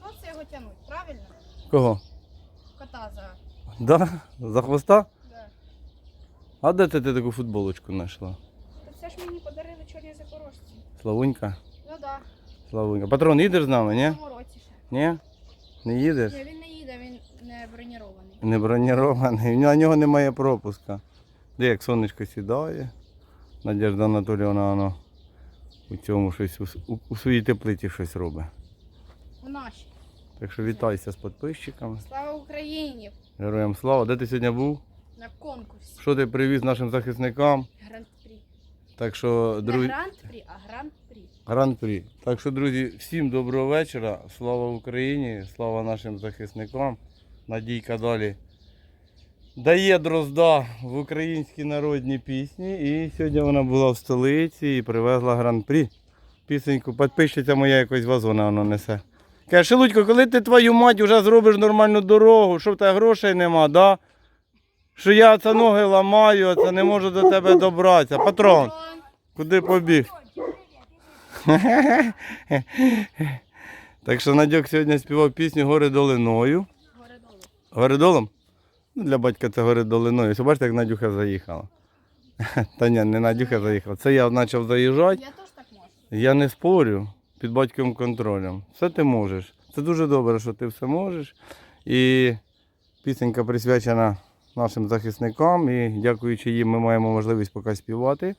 Що це його тянуть? Правильно? Кого? Кота за. Да? За хвоста? Да. А де ти, ти таку футболочку знайшла? Та це ж мені подарили чорні запорожці. Славунька? Ну да, Славунька. Патрон, їдеш з нами, ні? в цьому році ще. Ні? Не їдеш? Ні, він не їде, він не бронірований. Не бронірований. На нього немає пропуска. Де як сонечко сідає. Надежда Анатоліївна воно у цьому щось у, у, у своїй теплиці щось робить. У нашій. Так що вітайся з підписчиками. Слава Україні! Героям слава. Де ти сьогодні був? На конкурсі. Що ти привіз нашим захисникам? Гран-прі. Так що, Не гран-прі, а гран-прі. гран-прі. Так що, друзі, всім доброго вечора. Слава Україні, слава нашим захисникам. Надійка далі дає дрозда в українські народні пісні. І сьогодні вона була в столиці і привезла гран-прі. Пісеньку, підписчиця моя якось вазона воно несе. Каже, Шелудько, коли ти твою мать вже зробиш нормальну дорогу, що в тебе грошей нема, да? Що я це ноги ламаю, а це не можу до тебе добратися. Патрон, куди побіг? Так що Надьок сьогодні співав пісню Гори долиною. Горе. Гори долом? Ну, для батька це гори долиною. Ось бачите, як Надюха заїхала. Та ні, не Надюха заїхала. Це я почав заїжджати. Я теж так можу. Я не спорю під батьковим контролем. Все ти можеш. Це дуже добре, що ти все можеш. І пісенька присвячена нашим захисникам. І дякуючи їм, ми маємо можливість поки співати.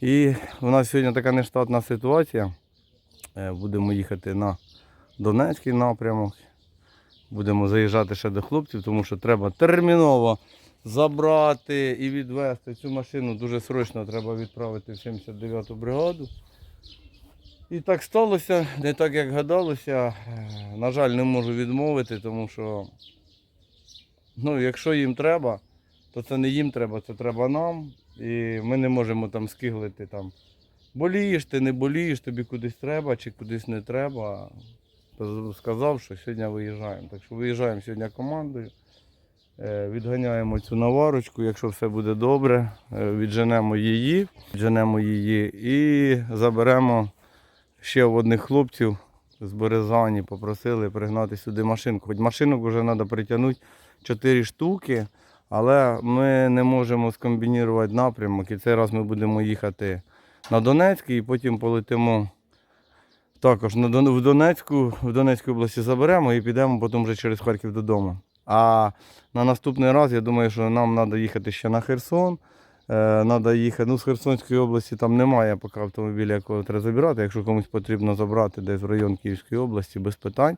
І у нас сьогодні така нештатна ситуація. Е, Будемо їхати на Донецький напрямок. Будемо заїжджати ще до хлопців, тому що треба терміново забрати і відвезти цю машину. Дуже срочно треба відправити в 79-ту бригаду. І так сталося, не так як гадалося. На жаль, не можу відмовити, тому що ну, якщо їм треба, то це не їм треба, це треба нам. І ми не можемо там скиглити там. Болієш, ти не болієш, тобі кудись треба чи кудись не треба. Сказав, що сьогодні виїжджаємо. Так що виїжджаємо сьогодні командою. Е, Відганяємо цю наварочку, якщо все буде добре, е, відженемо її, відженемо її і заберемо ще в одних хлопців з Березані, попросили пригнати сюди машинку. Хоч машинок вже треба притягнути 4 штуки, але ми не можемо скомбінірувати напрямок. І цей раз ми будемо їхати на Донецький і потім полетимо також в Донецьку, в Донецькій області заберемо і підемо потім вже через Харків додому. А на наступний раз я думаю, що нам треба їхати ще на Херсон. Треба їхати. Ну, з Херсонської області там немає поки автомобіля, якого треба забирати. Якщо комусь потрібно забрати десь в район Київської області, без питань.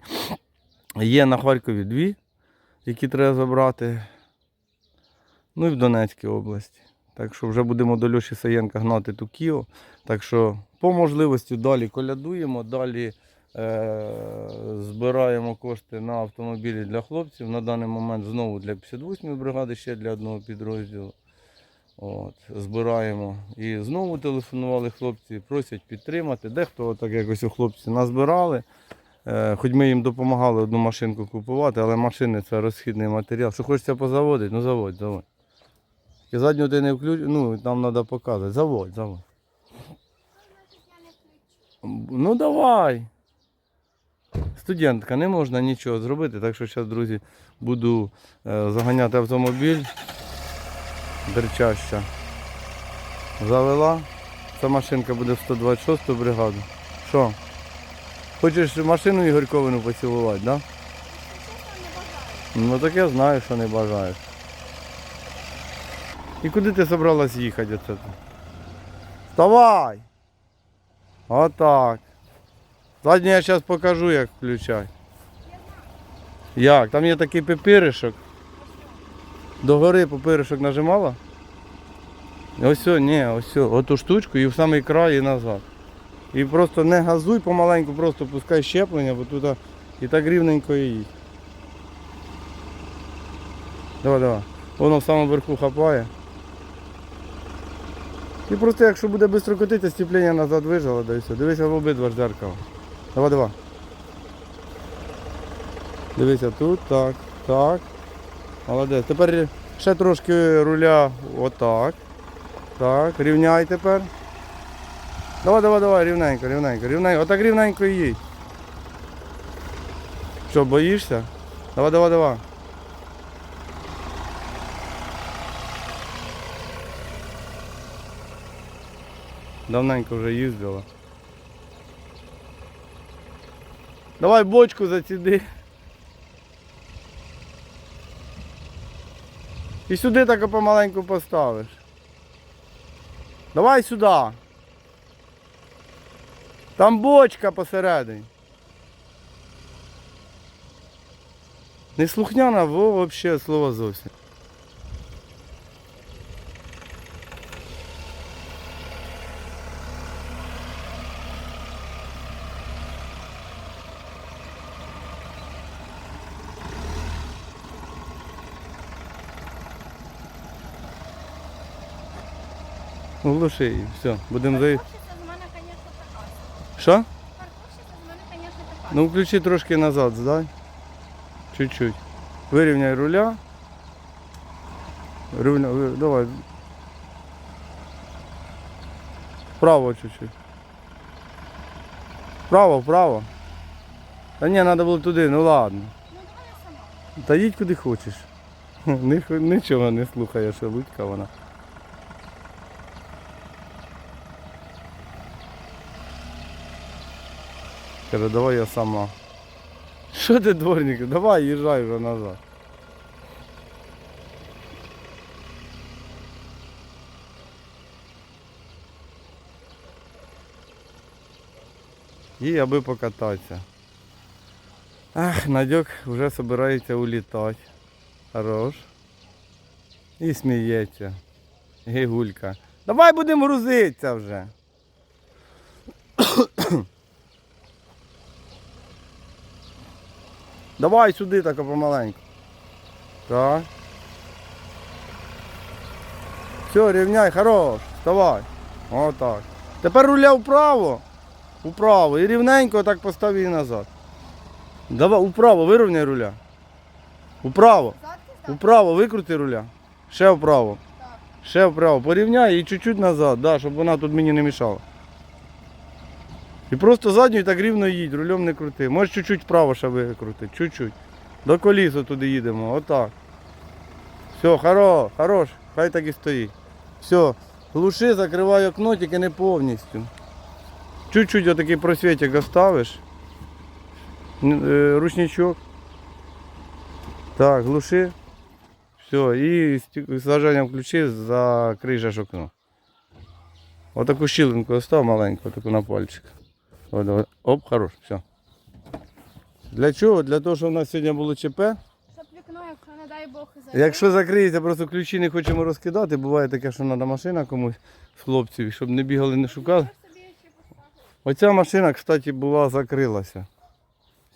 Є на Харкові дві, які треба забрати. Ну і в Донецькій області. Так що вже будемо до Льоші Саєнка гнати ту Кіо. Так що по можливості далі колядуємо, далі е, збираємо кошти на автомобілі для хлопців. На даний момент знову для 58-ї бригади, ще для одного підрозділу. От, збираємо. І знову телефонували хлопці, просять підтримати. Дехто так якось у хлопці назбирали. Е, хоч ми їм допомагали одну машинку купувати, але машини це розхідний матеріал. Що хочеться позаводити, ну заводь, заводь. І задню ти не включ, ну нам треба показувати. Заводь, заводь. Ну давай. Студентка, не можна нічого зробити, так що зараз, друзі, буду е, заганяти автомобіль. Дерчаща. Завела. Ця машинка буде в 126 бригаду. Що? Хочеш машину Ігорьковину поцілувати, так? Да? Ну так я знаю, що не бажаєш. І куди ти собралась їхати оце? Вставай! Отак. Задній я зараз покажу, як включати. Як? Там є такий пипиришок. Догори папиришок нажимала? Ось, ні, ось, оту штучку і в самий край і назад. І просто не газуй помаленьку, просто пускай щеплення, бо тут і так рівненько і їдь. Давай, давай. Воно в самому верху хапає. І просто якщо буде швидко котити, стіплення назад вижало, да все. Дивися в обидва ж дзеркала. Давай, давай. Дивися тут, так, так. Молодець. Тепер ще трошки руля отак. Так, рівняй тепер. Давай, давай, давай, рівненько, рівненько, рівненько. Отак рівненько і їдь. Що, боїшся? Давай, давай, давай. Давненько вже їздила. Давай бочку заціди. І сюди так помаленьку поставиш. Давай сюди. Там бочка посередині. Неслухняна, взагалі слово зовсім. Глуши її, все, будемо така. Що? Ну включи трошки назад, здай. Чуть-чуть. Вирівняй руля. Ви- давай. Вправо чуть-чуть. Вправо, вправо. Та ні, треба було туди, ну ладно. Ну давай я сама. Та їдь куди хочеш. Нічого не слухає, що лудька вона. Каже, давай я сама. Що ти дворник? Давай їжджай вже назад. І аби покататися. Ах, Надьок вже збирається улітати. Хорош. І сміється. Гігулька. Давай будемо грузитися вже. Давай сюди так помаленьку. Так. Все, рівняй, хорош. Вставай. Отак. Тепер руля вправо. Вправо. І рівненько так постав її назад. Давай, вправо, вирівняй руля. Вправо. Вправо, викрути руля. Ще вправо. Ще вправо. Порівняй і чуть-чуть назад, да, щоб вона тут мені не мішала. І просто задньою так рівно їдь, рулем не крути. Можеш чуть-чуть вправо ще викрути. Чуть-чуть. До коліса туди їдемо. Отак. Все, хоро, хорош. Хай так і стоїть. Все. Глуши, закривай окно, тільки не повністю. Чуть-чуть отакий просвітик оставиш. Е, Ручничок. Так, глуши. Все, і сті- зажанням включи, закрий окно. Отаку щілинку остав маленьку, таку на пальчик. О, давай. Оп, хорош, все. Для чого? Для того, щоб у нас сьогодні було ЧП. Щоб вікно, якщо не дай Бог, зайде. Якщо закриється, просто ключі не хочемо розкидати, буває таке, що треба машина комусь з хлопців, щоб не бігали, не шукали. Оця машина, кстати, була закрилася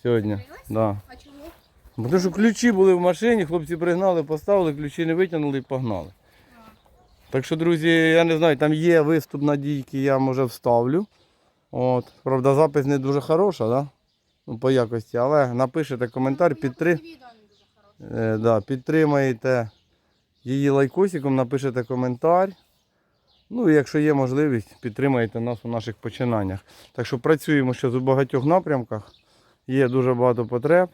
сьогодні. Закрилась? Да. А чому? Бо Тому що ключі були в машині, хлопці пригнали, поставили, ключі не витягнули і погнали. Так що, друзі, я не знаю, там є виступ надійки, я може вставлю. От. Правда, запис не дуже хороша, да? ну, по якості, але напишете коментар, підтри... Е, да, підтримаєте її лайкосиком, напишете коментар. Ну і якщо є можливість, підтримайте нас у наших починаннях. Так що працюємо ще у багатьох напрямках. Є дуже багато потреб.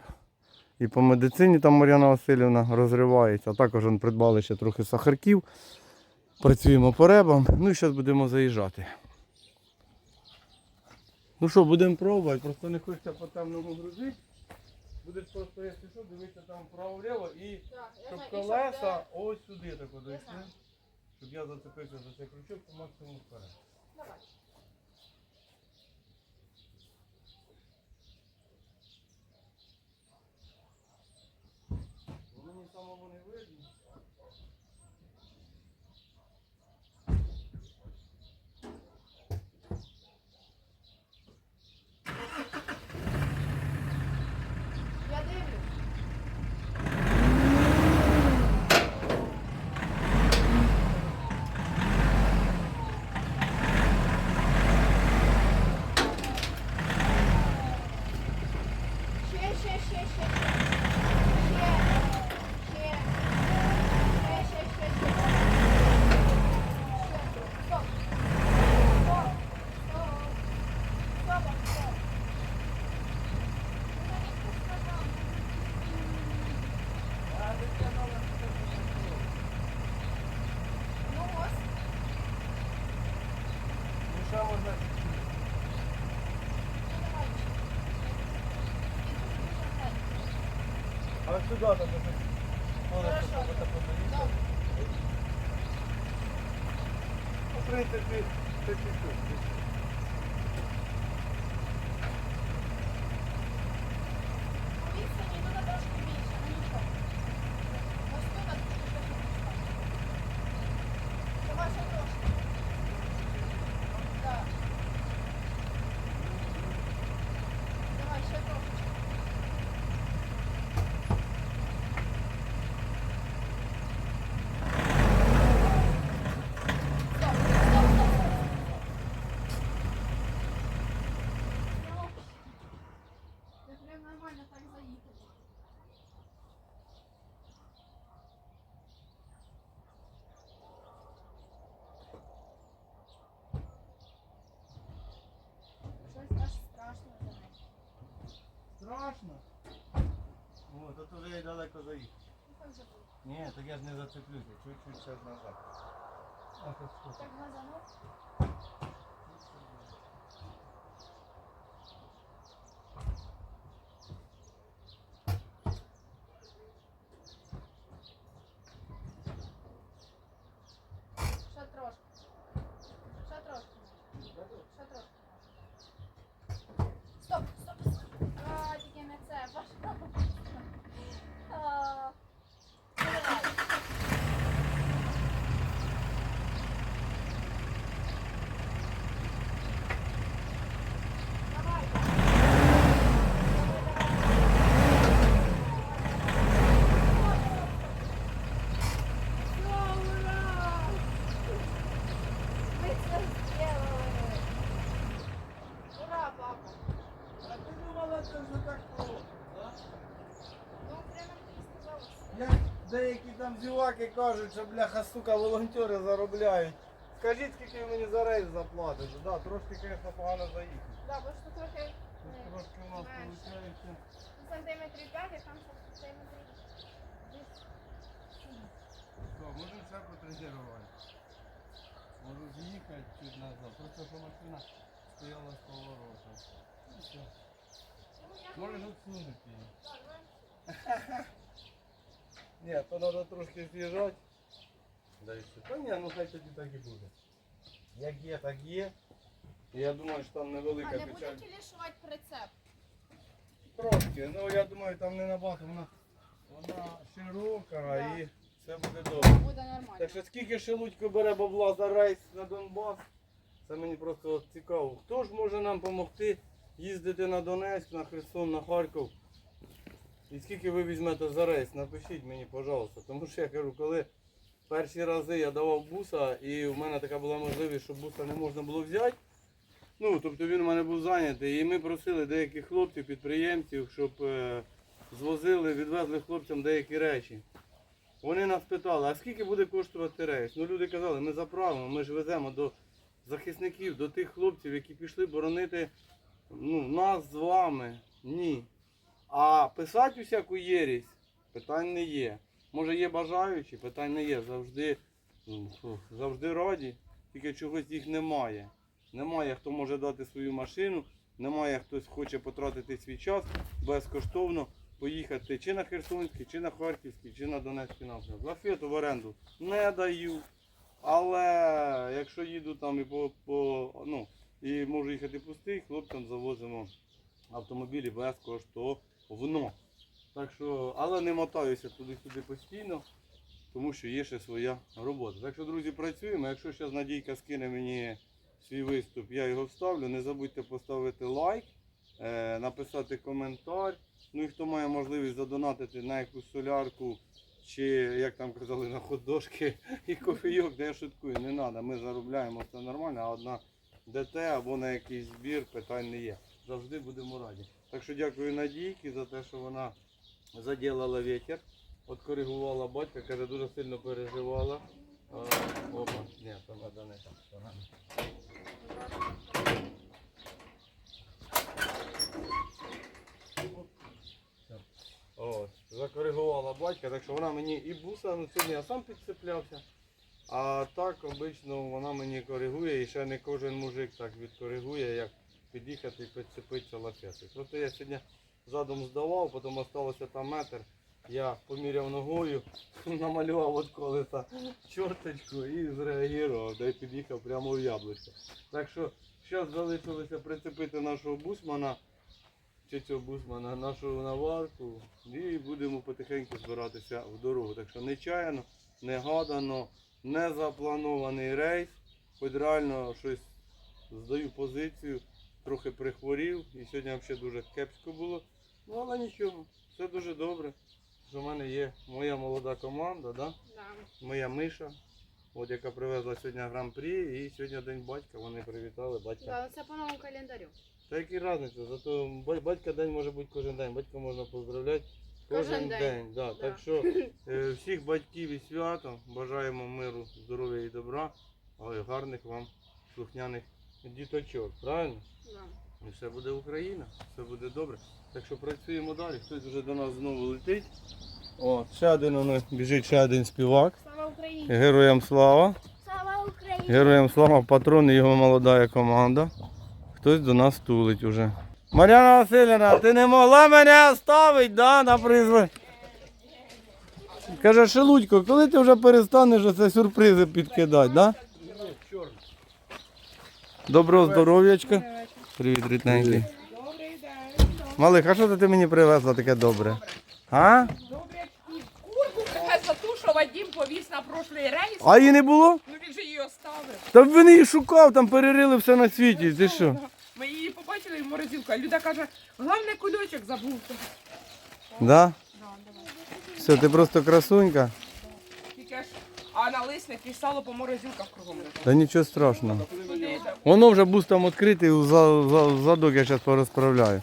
І по медицині там Мар'яна Васильівна розривається, також придбали ще трохи сахарків. Працюємо по ребам. Ну і зараз будемо заїжджати. Ну що, будемо пробувати, просто не хочеться по темному грузити. Будеш просто, якщо що, дивитися там вправо-вліво і Так, я щоб знаю, і щоб колеса де- ось сюди так дійшли. знаю. Щоб я зацепився за цей крючок по максимуму вперед. Давай. Мені самому не видно. Я дивлюсь. Ще, ще, ще, ще, ще. Ще. Ще. Ще, ще, ще, ще. Стоп. Стоп. Стоп. Стоп, стоп. А сюди там Хорошо. Добре. В принципі, це чуть-чуть. По відстані ну, трошки більше, ну нічого. Ось тут а тут ще щось не Давай ще трошки. Так. Давай ще трошечки. Стоп, стоп, стоп, стоп. Ти прям нормально так заїхав. Щось аж страшно за нею. Страшно. О, тут уже я далеко заїхав. Так. Ні, так я ж не зацеплюся, чуть-чуть ще назад. А, тут що? Так газанув. Ще трошки. Ще трошки. Ще трошки. Стоп, стоп, стоп. А, тільки не це, пожалуйста. А, Давай. Давай. Мы все сделали. Ура, папа. А ти думала, це вже так просто, так? Ну, прямо ты сказала. Як зіваки кажуть, що бляха сука волонтери заробляють. Скажіть, скільки ви мені за рейс заплатите? Да, трошки, звісно, погано заїхати. Да, бо що трохи е, Трошки у нас менше. виходить. сантиметрів 5, а там сантиметрів десь сім. Що, можемо все потренувати. Можу з'їхати чуть назад. Просто що машина стояла з поворотом. Ну, все. Ну, я Можеш відсунути її. Так, давай. Ні, то треба трошки з'їжджати. Далі. Та ні, ну хай тоді так і буде. Як є, так є. Я думаю, що там невелика А не печаль. будете лишувати прицеп? Трошки, ну я думаю, там не набагато, вона, вона широка і все буде добре. Буде нормально. Так що скільки Шелудько бере бабла за рейс на Донбас, це мені просто от цікаво. Хто ж може нам допомогти їздити на Донецьк, на Херсон, на Харків? І скільки ви візьмете за рейс? Напишіть мені, пожалуйста. Тому що я кажу, коли перші рази я давав буса, і в мене така була можливість, що буса не можна було взяти. Ну, тобто він у мене був зайнятий. І ми просили деяких хлопців, підприємців, щоб е, звозили, відвезли хлопцям деякі речі. Вони нас питали, а скільки буде коштувати рейс? Ну люди казали, ми заправимо, ми ж веземо до захисників, до тих хлопців, які пішли боронити ну, нас з вами. Ні. А писати усяку єрість питань не є. Може є бажаючі, питань не є. Завжди, ну, завжди раді, тільки чогось їх немає. Немає хто може дати свою машину, немає хтось хоче потратити свій час безкоштовно поїхати чи на Херсонський, чи на Харківський, чи на Донецький напрямок. Лафету в оренду не даю. Але якщо їду там і по, по ну, і можу їхати пустий, хлопцям завозимо автомобілі безкоштовно. Так що, але не мотаюся туди-сюди постійно, тому що є ще своя робота. Так що, друзі, працюємо. Якщо зараз Надійка скине мені свій виступ, я його вставлю. Не забудьте поставити лайк, е, написати коментар. Ну і хто має можливість задонатити на якусь солярку, чи як там казали, на ходошки і кофійок, де я шуткую, не треба. Ми заробляємо все нормально, а одна ДТ або на якийсь збір питань не є. Завжди будемо раді. Так що дякую Надійці за те, що вона заділила вітер, от коригувала батька, каже, дуже сильно переживала. А, опа, ні, то треба не так. От, закоригувала батька, так що вона мені і буса, ну сьогодні я сам підцеплявся. А так обично вона мені коригує і ще не кожен мужик так відкоригує, як під'їхати і підцепитися лафети. Просто я сьогодні задом здавав, потім залишилося там метр. Я поміряв ногою, намалював от колеса чорточку і зреагував, де під'їхав прямо в яблучко. Так що зараз залишилося прицепити нашого бусмана, чи цього бусмана, нашу наварку, і будемо потихеньку збиратися в дорогу. Так що нечаянно, негадано, не запланований рейс, хоч реально щось здаю позицію, трохи прихворів і сьогодні взагалі дуже кепсько було. Ну але нічого, все дуже добре. В мене є моя молода команда, да? Да. моя миша, от яка привезла сьогодні гран-прі, і сьогодні день батька, вони привітали батька. Да, це по новому календарю. Та які різниця, зато батька день може бути кожен день, батька можна поздравляти кожен, Кожен день. день. Да. Да. Так що е, всіх батьків і свято, бажаємо миру, здоров'я і добра, але гарних вам слухняних діточок, правильно? Да. І все буде Україна, все буде добре. Так що працюємо далі. Хтось вже до нас знову летить. О, ще один воно біжить, ще один співак. Слава Україні! Героям слава. Слава Україні! Героям слава, патрон і його молода команда. Хтось до нас тулить уже. Мар'яна Васильівна, ти не могла мене оставити, да, на призві? Каже, Шелудько, коли ти вже перестанеш оце сюрпризи підкидати, да? Доброго здоров'ячка. Привіт, рідненький. Малих, а що ти мені привезла таке добре? А? Курку привезла ту, що Вадим повіз на прошлий рейс. А її не було? Ну він же її оставив. Та він її шукав, там перерили все на світі. Ти що? Ми її побачили в морозилку, а Люда каже, головне кульочок забув. Да? Все, ти просто красунька. А налисник і сало по морозилках кругом. Та нічого страшного. Воно вже бус там відкритий, за, за, задок я зараз порозправляю.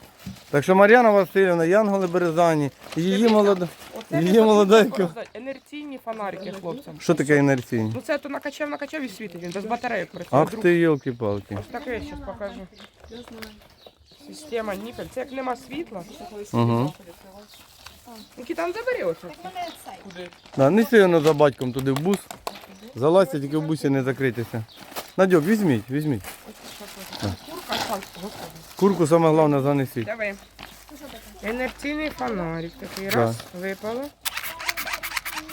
Так що Мар'яна Васильівна, Янголи Березані, її молода. Оце Її молоденька. роздати. Інерційні фонарики хлопцям. Що таке інерційні? Ну це то накачав, накачав і світить, він без батарейок працює. Ах Друг. ти, йолки-палки. Ось таке я зараз покажу. Система нікель. Це як нема світла. Угу. Нікіта, ну забери оце. Так мене цей. Неси воно за батьком туди в бус. Залазьте, тільки в бусі не закритися. Надьок, візьміть, візьміть. Курка, сам, господи. Курку саме головне занесіть. Давай. Інерційний фонарик такий. Да. Раз, випало.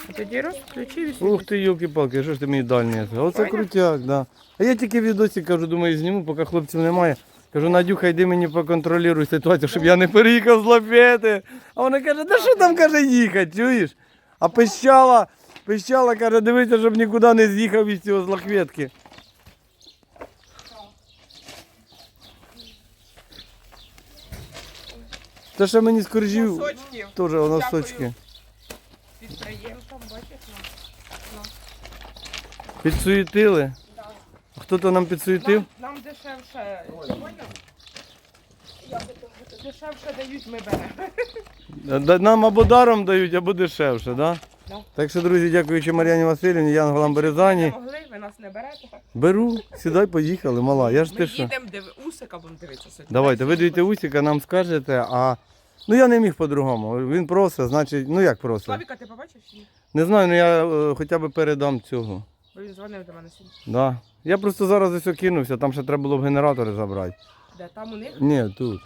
А тоді раз, включив і Ух ти, йолки-палки, що ж ти мені дальні? Оце Поняв? крутяк, да. А я тільки відосик кажу, думаю, зніму, поки хлопців немає. Кажу, Надюха, йди мені поконтролюй ситуацію, щоб я не переїхав з лапети. А вона каже, та що там каже їхати, чуєш? А пищала, пищала, каже, дивися, щоб нікуди не з'їхав із цього з лахветки. Це ще мені з коржів Носочки. теж носочки. Підприємством, бачиш? ну. Підсуетили. А хто то нам підсуетив? Нам, нам дешевше. Дешевше дають, ми беремо. Нам або даром дають, або дешевше, да? Да. Так що, друзі, дякуючи Мар'яні Васильівні, Янголам Березані. Не могли, ви нас не берете. Беру, сідай, поїхали, мала. Я ж Ми ти їдемо, диви, усика будемо дивитися сьогодні. Давайте, ви даєте усіка, нам скажете, а. Ну я не міг по-другому. Він просить, значить, ну як просить. Славіка, ти побачиш? Ні. Не знаю, ну я е, хоча б передам цього. Бо він дзвонив до мене сьогодні. Да. Я просто зараз ось кинувся, там ще треба було б генератори забрати. Де, там у них? Ні, тут,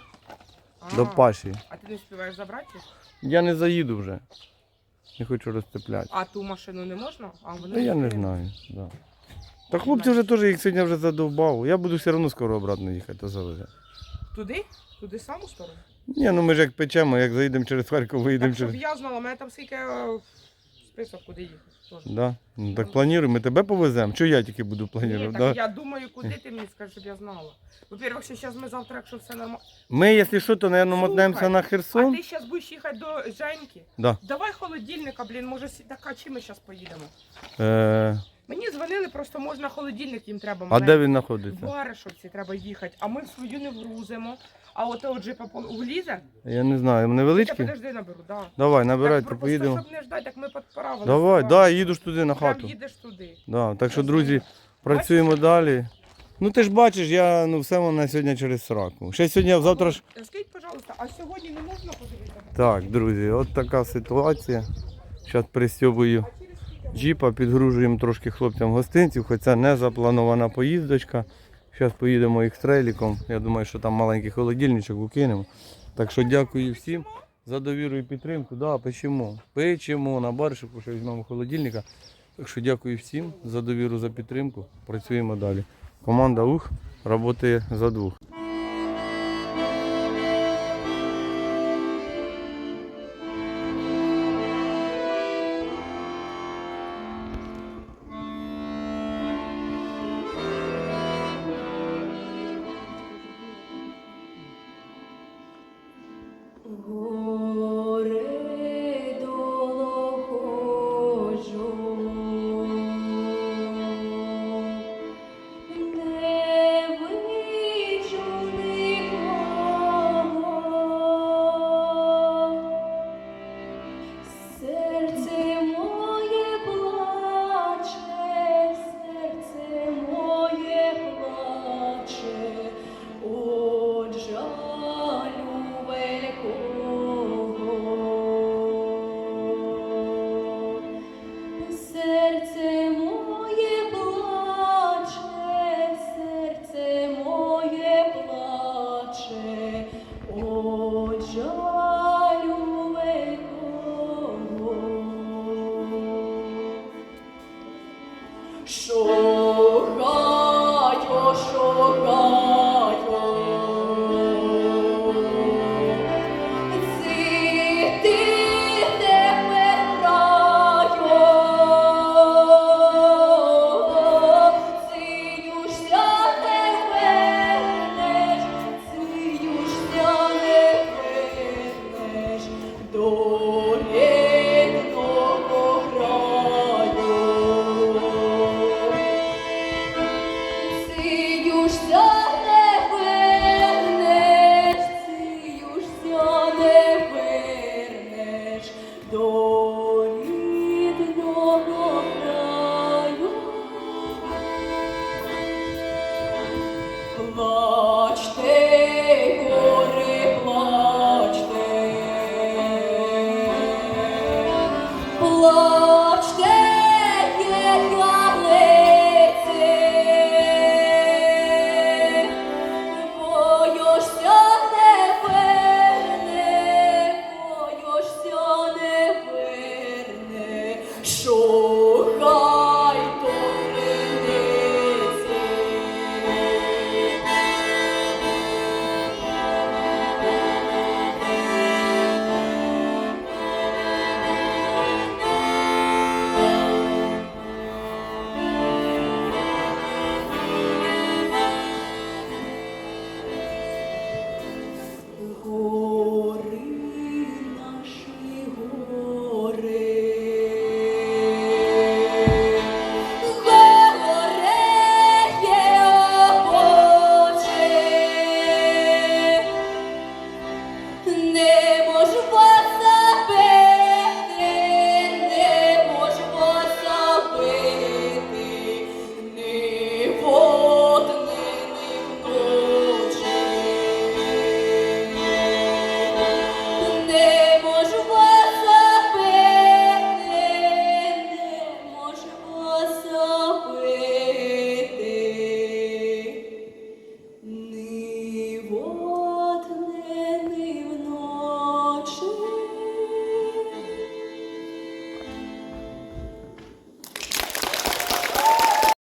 А, до Паші. А ти не співаєш забрати? їх? Я не заїду вже. Не хочу розцепляти. А ту машину не можна? А вони Та я не знаю. Да. Та хлопці вже теж їх сьогодні вже задовбав. Я буду все одно скоро обратно їхати, то завезе. Туди? Туди саму сторону? Ні, ну ми ж як печемо, як заїдемо через Харків, виїдемо Так, щоб через. я знала, у мене там скільки е, список, куди їхати. Да. Ну, так плануємо, ми тебе повеземо. Чого я тільки буду Ні, планувати? так Да? я думаю, куди ти мені скажеш, щоб я знала. Во-первых, що зараз ми завтра, якщо все нормально. Ми, якщо що, то, мабуть, мотнемося на Херсон. А ти зараз будеш їхати до Женьки? Да. Давай холодильника, блін, може, так, а чим ми зараз поїдемо? Е, Дзвонили, просто можна холодильник їм треба. а де він В знаходиться? Баришовці треба їхати, а ми в свою не вгрузимо. А от того джипа влізе, Я не знаю, я невеличкий? подожди наберу, да. Давай, Так, набирайте, просто, поїдемо. щоб не ждати, так ми підправили. Давай, да, їду ж туди на Прям хату. їдеш туди. Да, так що, друзі, працюємо далі. Ну ти ж бачиш, я ну все воно сьогодні через сраку. Ще сьогодні, завтра ж. Скажіть, пожалуйста, а сьогодні не можна подивитися? Так, друзі, от така ситуація. Зараз пристьобую джіпа, підгружуємо трошки хлопцям гостинців, хоча не запланована поїздочка. Зараз поїдемо екстреліком. Я думаю, що там маленький холодильничок викинемо. Так що дякую всім. за довіру і підтримку. Да, печемо. Печемо на баршику, що візьмемо холодильника. Так що дякую всім за довіру, за підтримку. Працюємо далі. Команда УХ працює за двох.